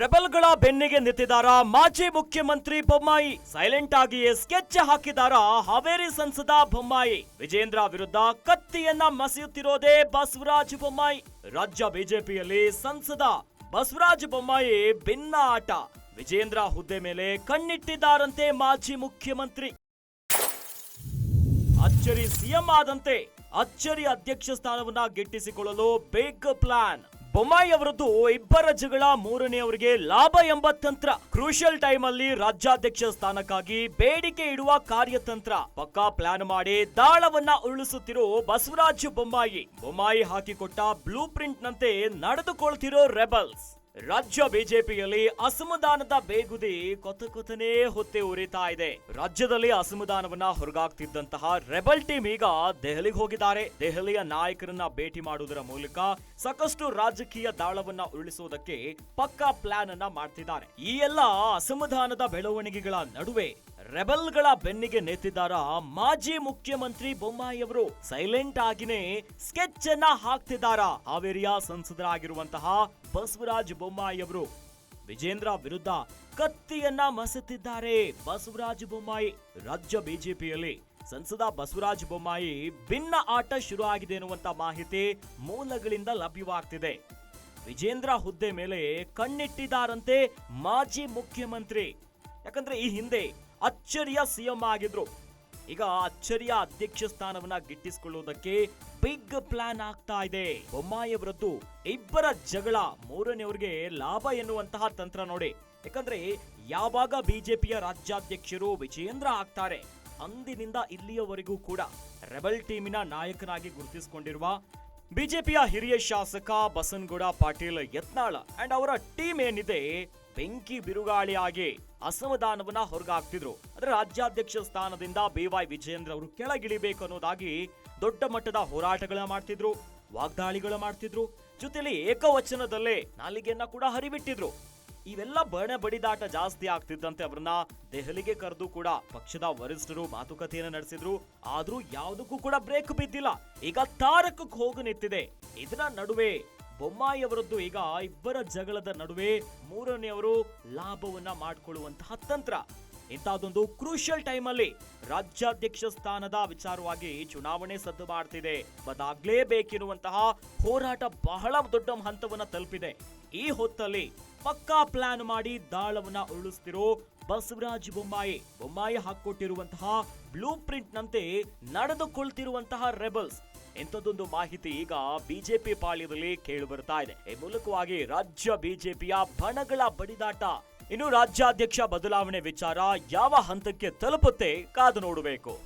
ರೆಬಲ್ಗಳ ಬೆನ್ನಿಗೆ ನಿಂತಿದಾರ ಮಾಜಿ ಮುಖ್ಯಮಂತ್ರಿ ಬೊಮ್ಮಾಯಿ. ಸೈಲೆಂಟ್ ಆಗಿಯೇ ಸ್ಕೆಚ್ ಹಾಕಿದಾರ ಹಾವೇರಿ ಸಂಸದ ಬೊಮ್ಮಾಯಿ. ವಿಜೇಂದ್ರ ವಿರುದ್ಧ ಕತ್ತಿಯನ್ನ ಮಸಿಯುತ್ತಿರೋದೇ ಬಸವರಾಜ ಬೊಮ್ಮಾಯಿ. ರಾಜ್ಯ ಬಿಜೆಪಿಯಲ್ಲಿ ಸಂಸದ ಬಸವರಾಜ ಬೊಮ್ಮಾಯಿ ಭಿನ್ನ ಆಟ. ವಿಜೇಂದ್ರ ಹುದ್ದೆ ಮೇಲೆ ಕಣ್ಣಿಟ್ಟಿದ್ದಾರಂತೆ ಮಾಜಿ ಮುಖ್ಯಮಂತ್ರಿ. ಅಚ್ಚರಿ ಸಿಎಂ ಆದಂತೆ ಅಚ್ಚರಿ ಅಧ್ಯಕ್ಷ ಸ್ಥಾನವನ್ನ ಗಿಟ್ಟಿಸಿಕೊಳ್ಳಲು ಬಿಗ್ ಪ್ಲಾನ್. ಬೊಮ್ಮಾಯಿ ಅವರದ್ದು ಇಬ್ಬರ ಜಗಳ ಮೂರನೆಯವರಿಗೆ ಲಾಭ ಎಂಬ ತಂತ್ರ. ಕ್ರೂಷಿಯಲ್ ಟೈಮ್ ಅಲ್ಲಿ ರಾಜ್ಯಾಧ್ಯಕ್ಷ ಸ್ಥಾನಕ್ಕಾಗಿ ಬೇಡಿಕೆ ಇಡುವ ಕಾರ್ಯತಂತ್ರ. ಪಕ್ಕಾ ಪ್ಲಾನ್ ಮಾಡಿ ದಾಳವನ್ನ ಉರುಳಿಸುತ್ತಿರೋ ಬಸವರಾಜ ಬೊಮ್ಮಾಯಿ. ಬೊಮ್ಮಾಯಿ ಹಾಕಿಕೊಟ್ಟ ಬ್ಲೂ ಪ್ರಿಂಟ್ ನಂತೆ ನಡೆದುಕೊಳ್ತಿರೋ ರೆಬಲ್ಸ್. ರಾಜ್ಯ ಬಿಜೆಪಿಯಲ್ಲಿ ಅಸಮಾಧಾನದ ಬೇಗುದಿ ಕೊತ ಕೊತನೇ ಹೊತ್ತೆ ಉರಿತಾ ಇದೆ. ರಾಜ್ಯದಲ್ಲಿ ಅಸಮಾಧಾನವನ್ನ ಹೊರಗಾಗ್ತಿದ್ದಂತಹ ರೆಬಲ್ ಟೀಮ್ ಈಗ ದೆಹಲಿಗೆ ಹೋಗಿದ್ದಾರೆ. ದೆಹಲಿಯ ನಾಯಕರನ್ನ ಭೇಟಿ ಮಾಡುವುದರ ಮೂಲಕ ಸಾಕಷ್ಟು ರಾಜಕೀಯ ದಾಳವನ್ನ ಉರುಳಿಸುವುದಕ್ಕೆ ಪಕ್ಕಾ ಪ್ಲಾನ್ ಅನ್ನ ಮಾಡ್ತಿದ್ದಾರೆ. ಈ ಎಲ್ಲ ಅಸಮಾಧಾನದ ಬೆಳವಣಿಗೆಗಳ ನಡುವೆ ರೆಬಲ್ಗಳ ಬೆನ್ನಿಗೆ ನೆತ್ತಿದ್ದಾರ ಮಾಜಿ ಮುಖ್ಯಮಂತ್ರಿ ಬೊಮ್ಮಾಯಿಯವರು ಸೈಲೆಂಟ್ ಆಗಿನೇ ಸ್ಕೆಚ್ ಅನ್ನ ಹಾಕ್ತಿದ್ದಾರ? ಹಾವೇರಿಯ ಸಂಸದರಾಗಿರುವಂತಹ ಬಸವರಾಜ ಬೊಮ್ಮಾಯಿಯವರು ವಿಜೇಂದ್ರ ವಿರುದ್ಧ ಕತ್ತಿಯನ್ನ ಮಸುತ್ತಿದ್ದಾರೆ ಬಸವರಾಜ ಬೊಮ್ಮಾಯಿ. ರಾಜ್ಯ ಬಿಜೆಪಿಯಲ್ಲಿ ಸಂಸದ ಬಸವರಾಜ ಬೊಮ್ಮಾಯಿ ಭಿನ್ನ ಆಟ ಶುರು ಆಗಿದೆ ಎನ್ನುವಂತ ಮಾಹಿತಿ ಮೂಲಗಳಿಂದ ಲಭ್ಯವಾಗ್ತಿದೆ. ವಿಜೇಂದ್ರ ಹುದ್ದೆ ಮೇಲೆ ಕಣ್ಣಿಟ್ಟಿದ್ದಾರಂತೆ ಮಾಜಿ ಮುಖ್ಯಮಂತ್ರಿ. ಯಾಕಂದ್ರೆ ಈ ಹಿಂದೆ ಅಚ್ಚರಿಯ ಸಿಎಂ ಆಗಿದ್ರು. ಈಗ ಅಚ್ಚರಿಯ ಅಧ್ಯಕ್ಷ ಸ್ಥಾನವನ್ನ ಗಿಟ್ಟಿಸಿಕೊಳ್ಳುವುದಕ್ಕೆ ಬಿಗ್ ಪ್ಲಾನ್ ಆಗ್ತಾ ಇದೆ. ಬೊಮ್ಮಾಯಿ ಅವರದ್ದು ಇಬ್ಬರ ಜಗಳ ಮೂರನೆಯವರಿಗೆ ಲಾಭ ಎನ್ನುವಂತಹ ತಂತ್ರ ನೋಡಿ. ಯಾಕಂದ್ರೆ ಯಾವಾಗ ಬಿಜೆಪಿಯ ರಾಜ್ಯಾಧ್ಯಕ್ಷರು ವಿಜೇಂದ್ರ ಆಗ್ತಾರೆ, ಅಂದಿನಿಂದ ಇಲ್ಲಿಯವರೆಗೂ ಕೂಡ ರೆಬಲ್ ಟೀಮಿನ ನಾಯಕನಾಗಿ ಗುರುತಿಸಿಕೊಂಡಿರುವ ಬಿಜೆಪಿಯ ಹಿರಿಯ ಶಾಸಕ ಬಸನ್ಗೌಡ ಪಾಟೀಲ್ ಯತ್ನಾಳ ಅಂಡ್ ಅವರ ಟೀಮ್ ಏನಿದೆ ಬೆಂಕಿ ಬಿರುಗಾಳಿಯಾಗಿ ಅಸಮಾಧಾನವನ್ನ ಹೊರಗಾಕ್ತಿದ್ರು. ಅದರ ರಾಜ್ಯಾಧ್ಯಕ್ಷ ಸ್ಥಾನದಿಂದ ಬಿ ವೈ ವಿಜೇಂದ್ರ ಅವರು ಕೆಳಗಿಳಿಬೇಕು ಅನ್ನೋದಾಗಿ ದೊಡ್ಡ ಮಟ್ಟದ ಹೋರಾಟಗಳನ್ನ ಮಾಡ್ತಿದ್ರು ವಾಗ್ದಾಳಿಗಳ ಮಾಡ್ತಿದ್ರು. ಜೊತೆಯಲ್ಲಿ ಏಕವಚನದಲ್ಲೇ ನಾಲಿಗೆಯನ್ನ ಕೂಡ ಹರಿಬಿಟ್ಟಿದ್ರು. ಇವೆಲ್ಲ ಬಣ ಬಡಿದಾಟ ಜಾಸ್ತಿ ಆಗ್ತಿದ್ದಂತೆ ಅವ್ರನ್ನ ದೆಹಲಿಗೆ ಕರೆದು ಕೂಡ ಪಕ್ಷದ ವರಿಷ್ಠರು ಮಾತುಕತೆಯನ್ನ ನಡೆಸಿದ್ರು. ಆದ್ರೂ ಯಾವುದಕ್ಕೂ ಕೂಡ ಬ್ರೇಕ್ ಬಿದ್ದಿಲ್ಲ. ಈಗ ತಾರಕಕ್ಕೆ ಹೋಗಿ ನಿಂತಿದೆ. ಇದರ ನಡುವೆ ಬೊಮ್ಮಾಯಿ ಅವರದ್ದು ಈಗ ಇಬ್ಬರ ಜಗಳದ ನಡುವೆ ಮೂರನೆಯವರು ಲಾಭವನ್ನ ಮಾಡಿಕೊಳ್ಳುವಂತಹ ತಂತ್ರ. ಇಂತಹದೊಂದು ಕ್ರೂಷಿಯಲ್ ಟೈಮ್ ಅಲ್ಲಿ ರಾಜ್ಯಾಧ್ಯಕ್ಷ ಸ್ಥಾನದ ವಿಚಾರವಾಗಿ ಚುನಾವಣೆ ಸದ್ದು ಮಾಡ್ತಿದೆ. ಬದಾಗ್ಲೇಬೇಕಿರುವಂತಹ ಹೋರಾಟ ಬಹಳ ದೊಡ್ಡ ಹಂತವನ್ನ ತಲುಪಿದೆ. ಈ ಹೊತ್ತಲ್ಲಿ ಪಕ್ಕಾ ಪ್ಲಾನ್ ಮಾಡಿ ದಾಳವನ್ನ ಉರುಳಿಸ್ತಿರೋ ಬಸವರಾಜ್ ಬೊಮ್ಮಾಯಿ ಬೊಮ್ಮಾಯಿ ಹಾಕೊಟ್ಟಿರುವಂತಹ ಬ್ಲೂ ಪ್ರಿಂಟ್ ನಂತೆ ನಡೆದುಕೊಳ್ತಿರುವಂತಹ ರೆಬಲ್ಸ್ ಇಂಥದ್ದೊಂದು ಮಾಹಿತಿ ಈಗ ಬಿಜೆಪಿ ಪಾಳ್ಯದಲ್ಲಿ ಕೇಳಿ ಬರ್ತಾ ಇದೆ. ಈ ಮೂಲಕವಾಗಿ ರಾಜ್ಯ ಬಿಜೆಪಿಯ ಬಣಗಳ ಬಡಿದಾಟ. ಇನ್ನು ರಾಜ್ಯಾಧ್ಯಕ್ಷ ಬದಲಾವಣೆ ವಿಚಾರ ಯಾವ ಹಂತಕ್ಕೆ ತಲುಪುತ್ತೆ ಕಾದು ನೋಡಬೇಕು.